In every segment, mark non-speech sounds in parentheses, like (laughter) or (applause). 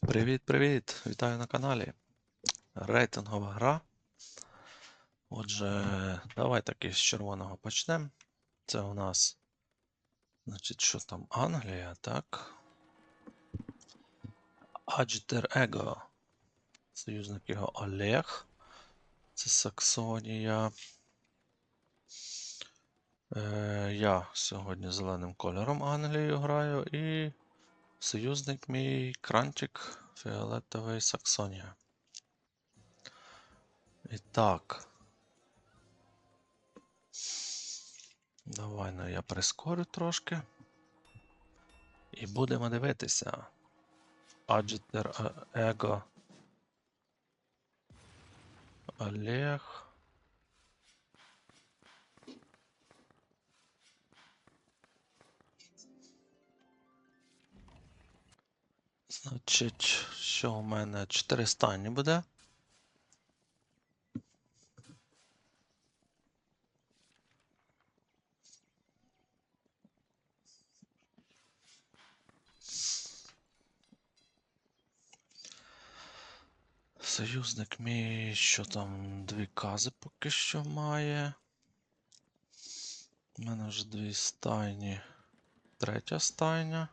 Привіт-привіт! Вітаю на каналі. Рейтингова гра. Отже, давай таки з червоного почнемо. Це у нас, значить, що там, Англія, так? Адждер Его. Союзник його Олег. Це Саксонія. Е, я сьогодні зеленим кольором Англію граю і Союзник мій крантик фіолетовий Саксонія. І так. Давай ну я прискорю трошки. І будемо дивитися. Аджитер Его. Олег. Значить, що у мене 4 стані буде? Союзник мій, що там, дві кази поки що має. У мене вже дві стайні. Третя стайня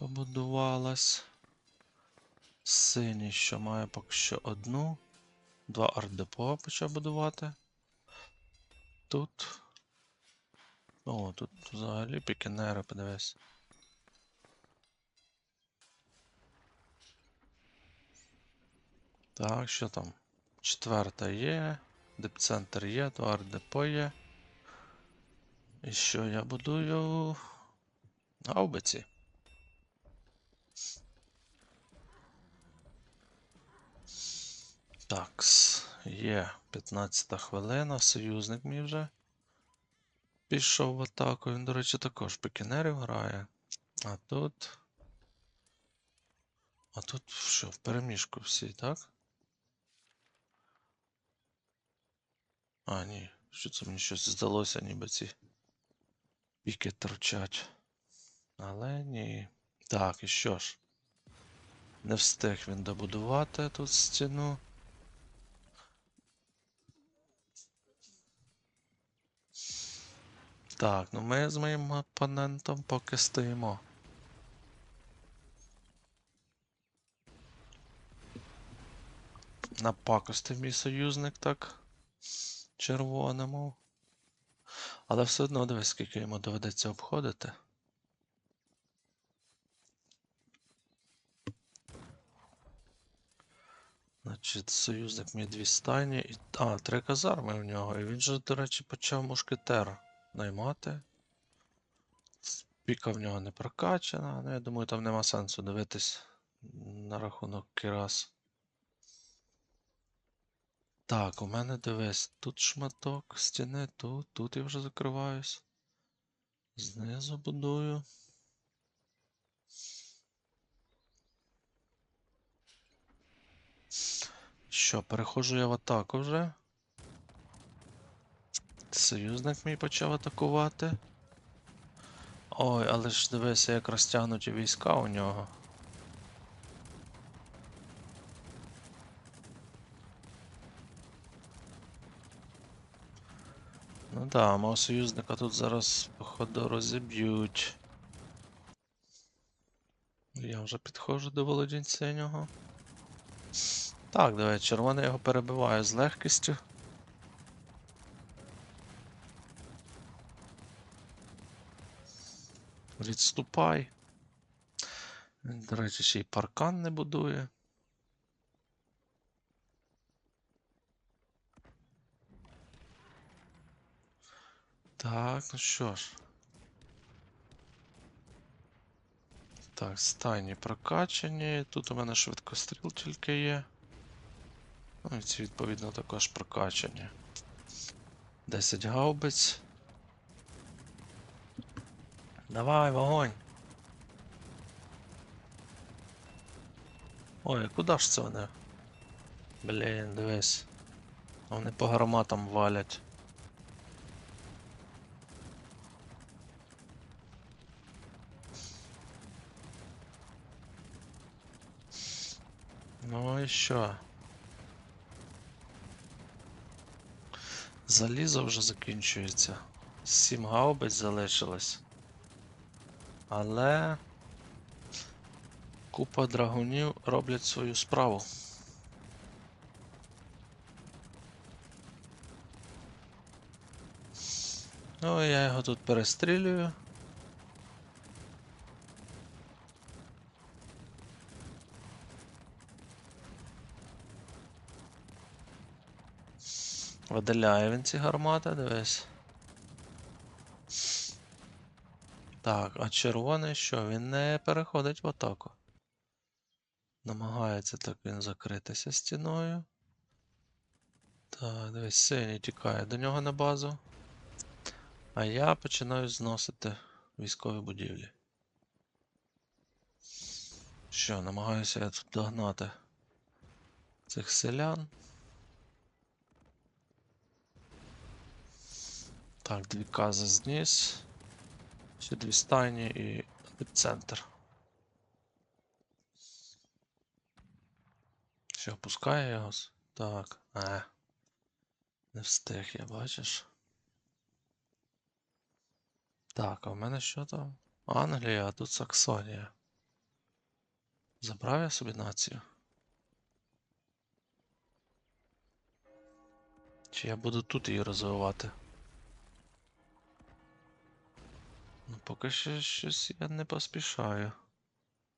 побудувалась. Синій, що має поки що одну. Два ардепо почав будувати. Тут. О, тут взагалі пікінери, подивись. Так, що там? Четверта є, депцентр є, два ардепо є. І що я будую? Гаубиці. Такс, є 15 хвилина, союзник мій вже пішов в атаку. Він, до речі, також пікінерів грає. А тут. А тут що, в переміжку всі, так? А, ні. Що це мені щось здалося, ніби ці піки торчать. Але ні. Так, і що ж? Не встиг він добудувати тут стіну. Так, ну ми з моїм опонентом поки стоїмо. Напакостив мій союзник так. Червоному. Але все одно дивись, скільки йому доведеться обходити. Значить, союзник мій дві стайні. І... А, три казарми в нього. І він же, до речі, почав мушкетер наймати. Піка в нього не прокачана, ну я думаю, там нема сенсу дивитись на рахунок Кірас. Так, у мене дивись, тут шматок стіни, тут, тут я вже закриваюсь. Знизу будую. Що, переходжу я в атаку вже. Союзник мій почав атакувати. Ой, але ж дивися, як розтягнуті війська у нього. Ну да, мого союзника тут зараз, походу, розіб'ють. Я вже підходжу до володінь синього. Так, давай, червоний його перебиває з легкістю. Відступай. До речі, ще й паркан не будує. Так, ну що ж. Так, стайні прокачані. Тут у мене швидкостріл тільки є. Ну і ці відповідно також прокачані. 10 гаубиць. Давай, вогонь. Ой, куди ж це вони? Блін, дивись. Вони по гарматам валять. Ну і що? Залізо вже закінчується. Сім гаубиць залишилось. Але купа драгунів роблять свою справу. Ну, я його тут перестрілюю. Видаляє він ці гармати, дивись. Так, а червоний що? Він не переходить в атаку. Намагається так він закритися стіною. Так, дивись, синій тікає до нього на базу. А я починаю зносити військові будівлі. Що, намагаюся я тут догнати цих селян. Так, дві кази зніс. Ще дві стайні і центр. Що, пускає його? Так, е. Не встиг я, бачиш? Так, а в мене що там? Англія, а тут Саксонія. Забрав я собі націю? Чи я буду тут її розвивати? Ну, поки що щось я не поспішаю.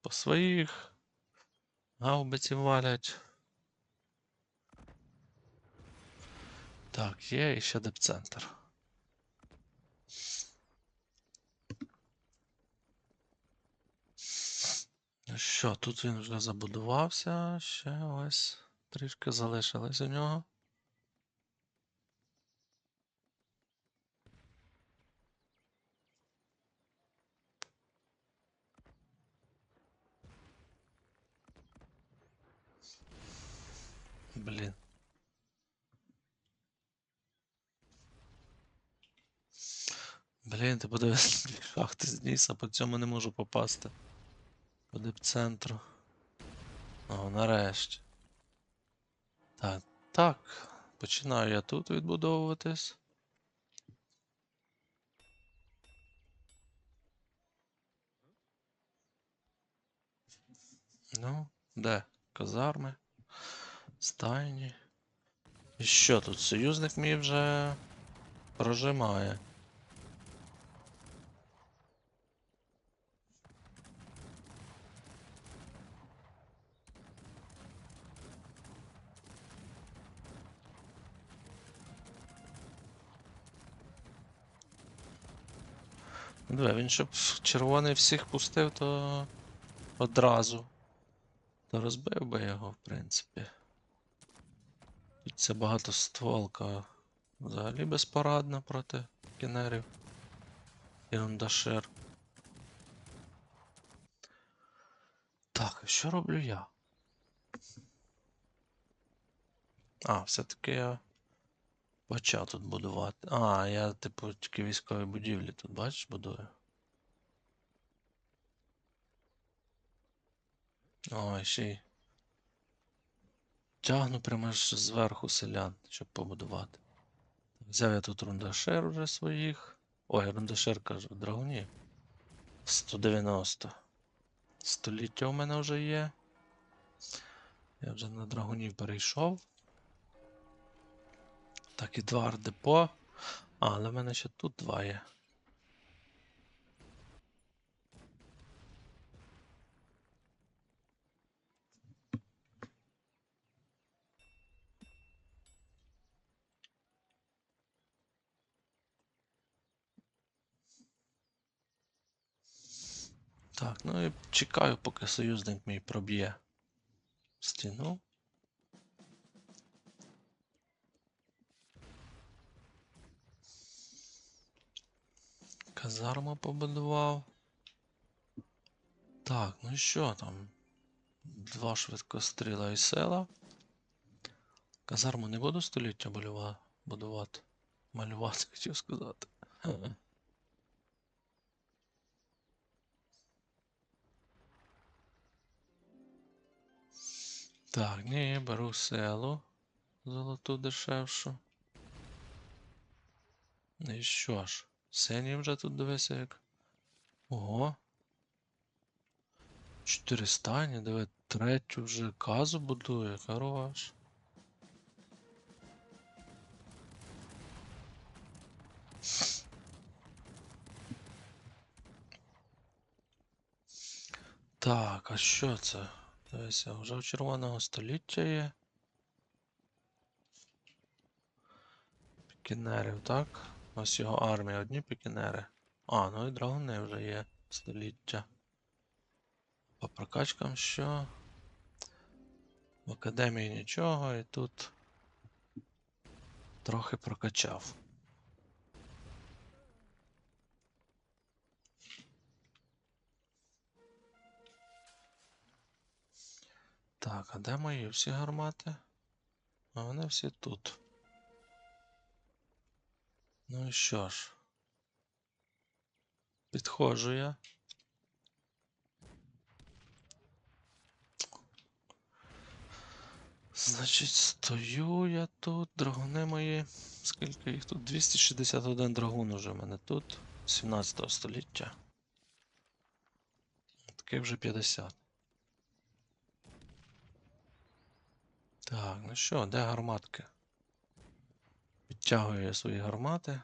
По своїх гаубиці валять. Так, є і ще депцентр. Ну що, тут він вже забудувався, ще ось трішки залишилось у нього. Блін. Блін, ти дві (laughs) шахти зніс, а по цьому не можу попасти. По депцентру. О, нарешті. Так, так. Починаю я тут відбудовуватись. Ну, де? Казарми, стайні. І що тут? Союзник мій вже прожимає. Диви, він щоб червоний всіх пустив, то одразу. То розбив би його, в принципі. Ця багатостволка взагалі безпорадна проти кінерів. Ірундашир. Так, а що роблю я? А, все-таки я почав тут будувати. А, я, типу, тільки військові будівлі тут, бачиш, будую. Ой, ще й. Тягну прямо ж зверху селян, щоб побудувати. Взяв я тут рундашер уже своїх. Ой, рундашер кажу, драгунів. 190. Століття у мене вже є. Я вже на драгунів перейшов. Так, і два ардепо. А, але в мене ще тут два є. Так, ну і чекаю, поки союзник мій проб'є стіну. Казарму побудував. Так, ну і що там? Два швидкостріла і села. Казарму не буду століття будувати. Малювати, (laughs) хотів сказати. Так, ні, беру селу. Золоту дешевшу. І що ж, синій вже тут дивися як. Ого. Чотири стані, диви, третю вже казу будує, хорош. Так, а що це? Дивися, вже у червоного століття є. Пікінерів, так? Ось його армія, одні пікінери. А, ну і драгуни вже є століття. По прокачкам що? В академії нічого, і тут трохи прокачав. Так, а де мої всі гармати? А вони всі тут. Ну і що ж? Підходжу я. Значить, стою я тут, драгуни мої. Скільки їх тут? 261 драгун уже в мене тут. 17 століття. Таких вже 50. Так, ну що, де гарматки? Підтягую я свої гармати.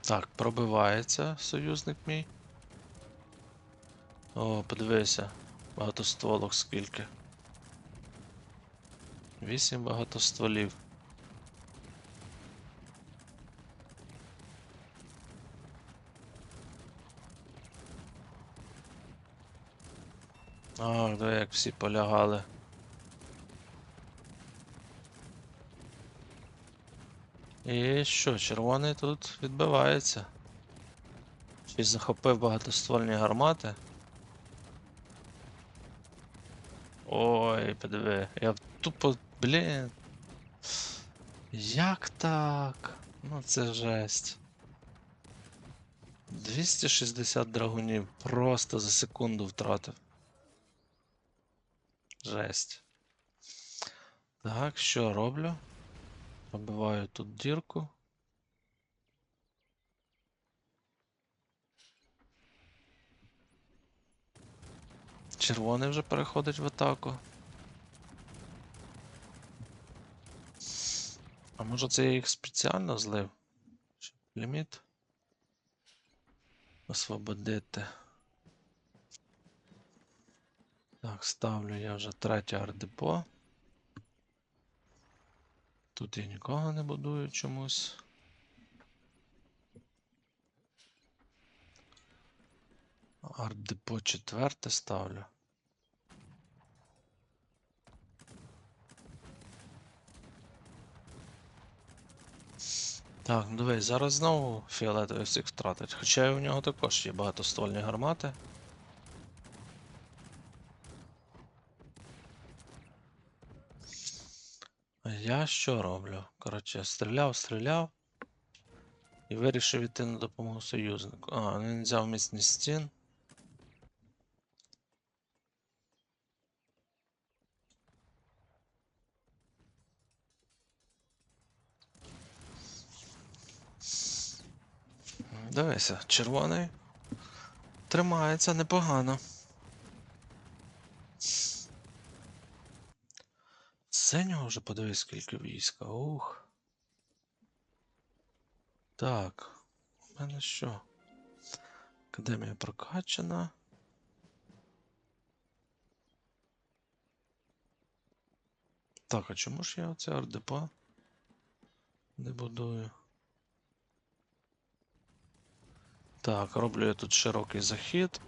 Так, пробивається союзник мій. О, подивися, багатостволок скільки. Вісім багатостволів. Ах, диви, як всі полягали. І що, червоний тут відбивається. Й захопив багатоствольні гармати. Ой, подиви, я тупо, блін. Як так? Ну це жесть. 260 драгунів просто за секунду втратив. Жесть. Так, що роблю? Пробиваю тут дірку. Червоний вже переходить в атаку. А може це я їх спеціально злив? Щоб ліміт освободити. Так, ставлю я вже третє ардепо. Тут я нікого не будую чомусь. Арт-депо четверте ставлю. Так, ну дивись, зараз знову фіолетовий всіх втратить. Хоча і у нього також є багатоствольні гармати. Я що роблю? Коротше, стріляв, стріляв. І вирішив іти на допомогу союзнику. А, він взяв міцність стін. Дивися, червоний. Тримається непогано. Синього вже подивись, скільки війська. Ух. Так. У мене що? Академія прокачана. Так, а чому ж я оце ардепа не будую? Так, роблю я тут широкий захід.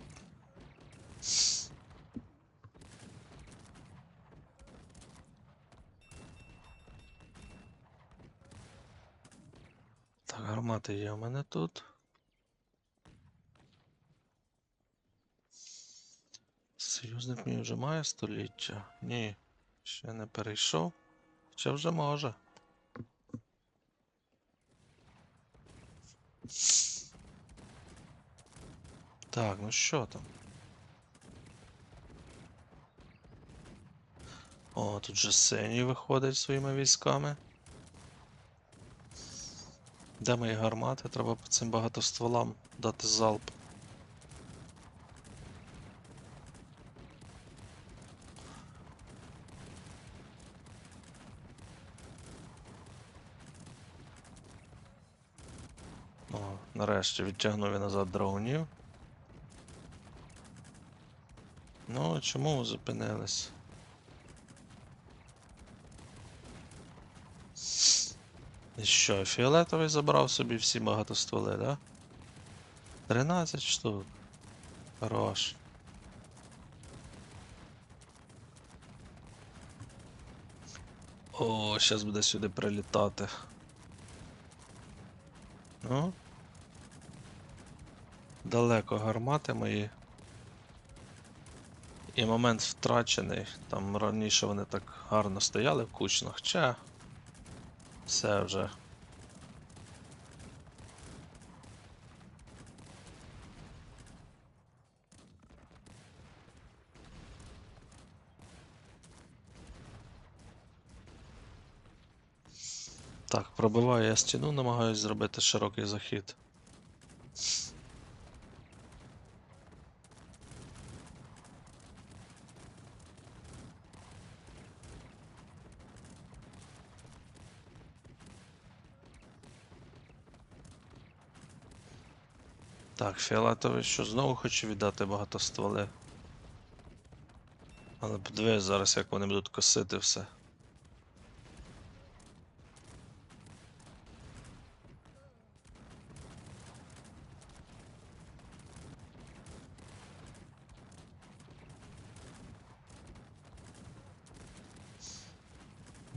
Так, гармати є у мене тут. Союзник мій вже має століття? Ні, ще не перейшов. Ще вже може. Так, ну що там? О, тут же синій виходить своїми військами. Де мої гармати? Треба по цим багатостволам дати залп. О, нарешті відтягнув я назад драгунів. Ну, чому ви зупинились? І що, фіолетовий забрав собі всі багатостволи, да? 13 штук. Хорош. О, зараз буде сюди прилітати. Ну. Далеко гармати мої. І момент втрачений. Там раніше вони так гарно стояли в кучнах. Ча. Все вже. Так, пробиваю я стіну, намагаюсь зробити широкий захід. Так, фіолетовий що знову хоче віддати багатостволи. Але подивись зараз, як вони будуть косити все.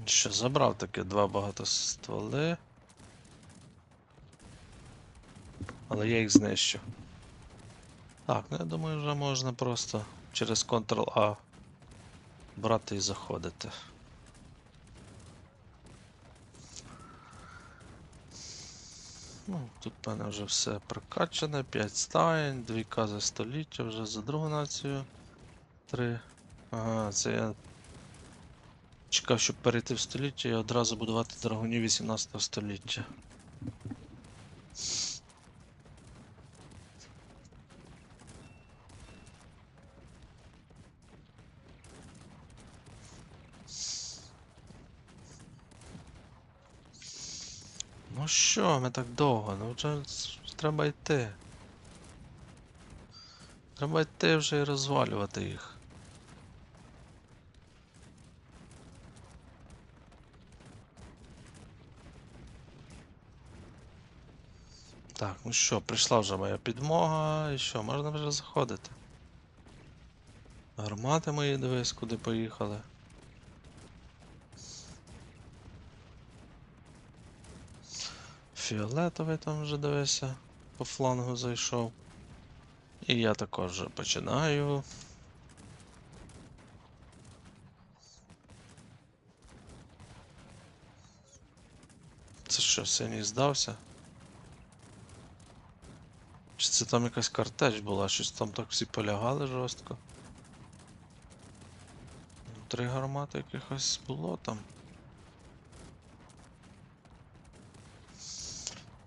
Що, забрав таки два багатостволи. Але я їх знищу. Так, ну я думаю, вже можна просто через Ctrl-A брати і заходити. Ну, тут в мене вже все прокачане, 5 стаєнь, 2К за століття вже за другу націю. 3. Ага, це я чекав, щоб перейти в століття і одразу будувати драгунів 18 століття. Що, ми так довго, ну вже треба йти. Треба йти вже і розвалювати їх. Так, ну що, прийшла вже моя підмога, і що, можна вже заходити. Гармати мої дивись, куди поїхали. Фіолетовий там вже дивися, по флангу зайшов. І я також вже починаю. Це що, синій здався? Чи це там якась картеч була, щось там так всі полягали жорстко. Три гармати якихось було там.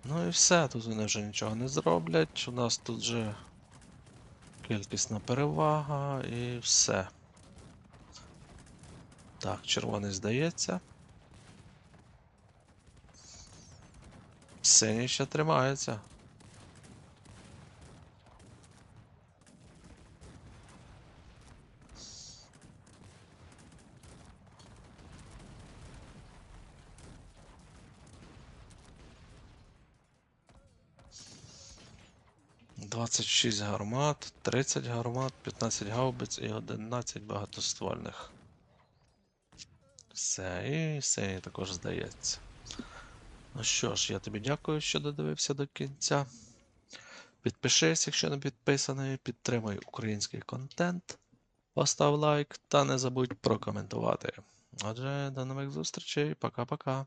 Ну і все, тут вони вже нічого не зроблять. У нас тут вже кількісна перевага і все. Так, червоний здається. Синій ще тримається. Двадцять шість гармат, 30 гармат, 15 гаубиць і 11 багатоствольних. Все, і синій також здається. Ну що ж, я тобі дякую, що додивився до кінця. Підпишись, якщо не підписаний, підтримай український контент, постав лайк та не забудь прокоментувати. Отже, до нових зустрічей, пока-пока.